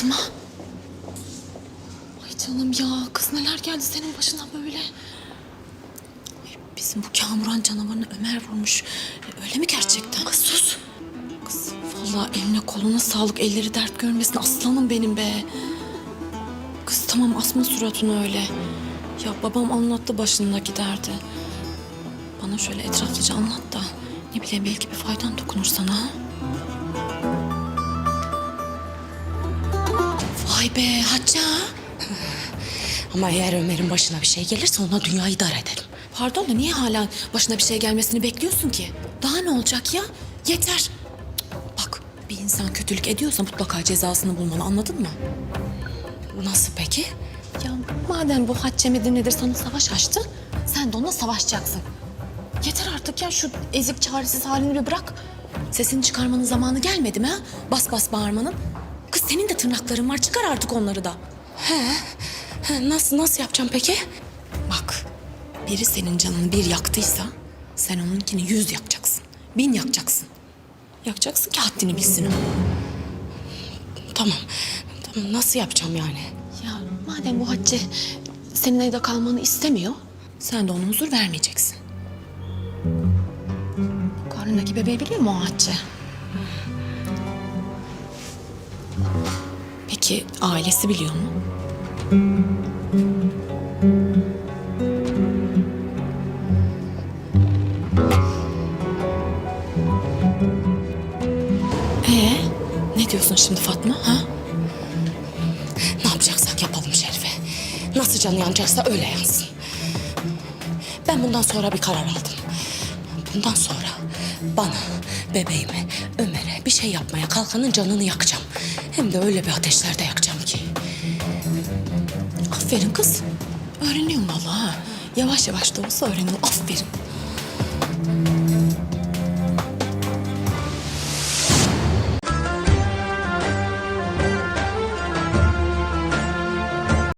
Fatma. Ay canım ya kız neler geldi senin başına böyle. Ay, bizim bu kamuran canavarını Ömer vurmuş. E, Öyle mi gerçekten? Kız sus. Kız vallahi eline koluna sağlık elleri dert görmesin aslanım benim be. Kız tamam asma suratını öyle. Ya babam anlattı başındaki derdi. Bana şöyle etraflıca anlat da ne bileyim belki bir faydan dokunur sana. Vay be Hacca. Ama eğer Ömer'in başına bir şey gelirse ona dünyayı dar ederim. Pardon da niye hala başına bir şey gelmesini bekliyorsun ki? Daha ne olacak ya? Yeter. Bak bir insan kötülük ediyorsa mutlaka cezasını bulmalı anladın mı? Nasıl peki? Ya madem bu Hacce midir nedir sana savaş açtı, sen de onunla savaşacaksın. Yeter artık ya şu ezik çaresiz halini bir bırak. Sesini çıkarmanın zamanı gelmedi mi ha? Bas bas bağırmanın. Senin de tırnakların var çıkar artık onları da. Ha, nasıl nasıl yapacağım peki? Bak biri senin canını bir yaktıysa sen onunkini yüz yakacaksın. Bin yakacaksın. Yakacaksın ki haddini bilsin o. Tamam. Tamam nasıl yapacağım yani? Ya madem bu Hacce senin evde kalmanı istemiyor, sen de ona huzur vermeyeceksin. Karnındaki bebeği biliyor mu o Hacce? Peki ailesi biliyor mu? Ee, ne diyorsun şimdi Fatma? Ha? Ne yapacaksak yapalım Şerife. Nasıl canı yanacaksa öyle yansın. Ben bundan sonra bir karar aldım. Bundan sonra bana, bebeğime, Ömer'e bir şey yapmaya kalkanın canını yakacağım. Hem de öyle bir ateşlerde yakacağım ki. Aferin kız. Öğreniyorum vallahi ha. Yavaş yavaş da olsa öğreniyorum. Aferin.